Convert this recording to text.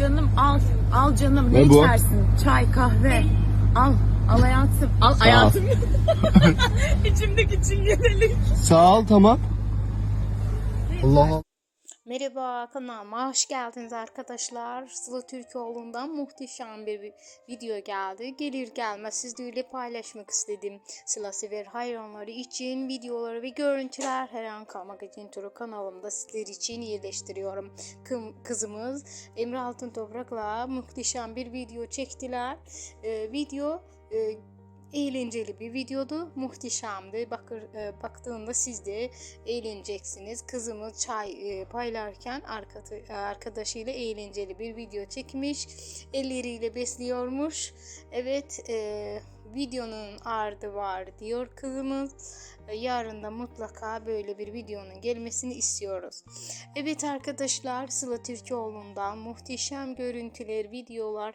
Canım al. Al canım. Ne, Ne bu? içersin? Çay, kahve. Al. Al hayatım. Al hayatım. İçimdeki çingenelik. Sağ ol tamam. Allah Allah. Merhaba kanalıma hoş geldiniz arkadaşlar. Sıla Türkoğlu'ndan muhteşem bir vi- video geldi. Gelir gelmez sizlerle paylaşmak istedim. Sıla sever hayranları için videoları ve görüntüler her an kalmak için turu kanalımda sizler için yerleştiriyorum. Kım- kızımız Emre Altın Toprak'la muhteşem bir video çektiler. Ee, video e, eğlenceli bir videodu. Muhteşemdi. Bakır, e, baktığında siz de eğleneceksiniz. Kızımız çay e, paylarken arkada, arkadaşıyla eğlenceli bir video çekmiş. Elleriyle besliyormuş. Evet e, videonun ardı var diyor kızımız. E, Yarın da mutlaka böyle bir videonun gelmesini istiyoruz. Evet arkadaşlar Sıla Türkoğlu'ndan muhteşem görüntüler, videolar